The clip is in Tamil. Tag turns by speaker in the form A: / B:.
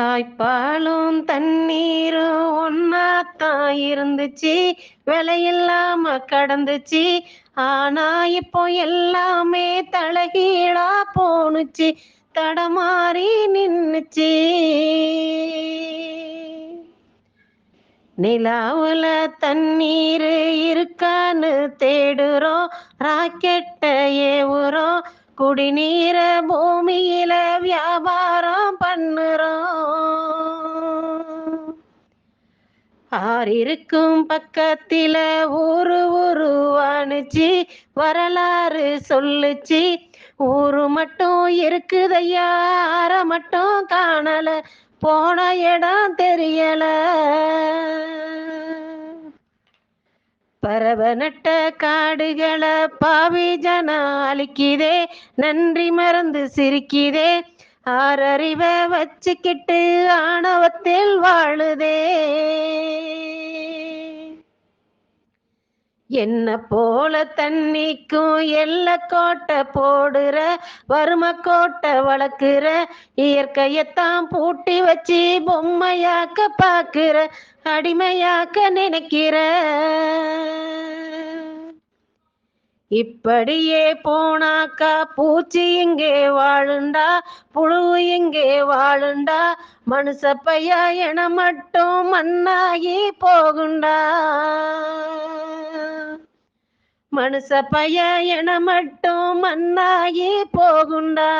A: தாய்ப்பாலும் தண்ணீரும் ஒன்னாத்தான் இருந்துச்சு. விலையில்லாம கடந்துச்சு. ஆனா இப்போ எல்லாமே தலகீழா போணுச்சு. தடமாறி நின்னுச்சு. நிலாவுல தண்ணீர் இருக்கான்னு தேடுறோம். ராக்கெட்ட ஏவுறோம். குடிநீர பூமியில வியாபாரம் பண்ணுறோம். ஆறிருக்கும் பக்கத்தில ஊரு உருவானுச்சு வரலாறு சொல்லுச்சு. ஊரு மட்டும் இருக்குதையா ஆற மட்டும் காணல போன இடம் தெரியல. பரவநட்ட நட்ட காடுகளை பாவி ஜன அழிக்குதே நன்றி மறந்து சிரிக்குதே. ஆறறிவ வச்சுக்கிட்டு ஆணவத்தில் வாழுதே. என்ன போல தண்ணிக்கும் எல்ல கோட்டை போடுற வறும கோட்டை வளர்க்குற இயற்கையத்தான் பூட்டி வச்சு பொம்மையாக்க பாக்குற அடிமையாக்க நினைக்கிற. இப்படியே போனாக்கா பூச்சி இங்கே வாழுண்டா புழு இங்கே வாழுண்டா மனுஷ பையா என மட்டும் மண்ணாகி போகுண்டா. மனுஷ பையா என மட்டும் மண்ணாகி போகுண்டா.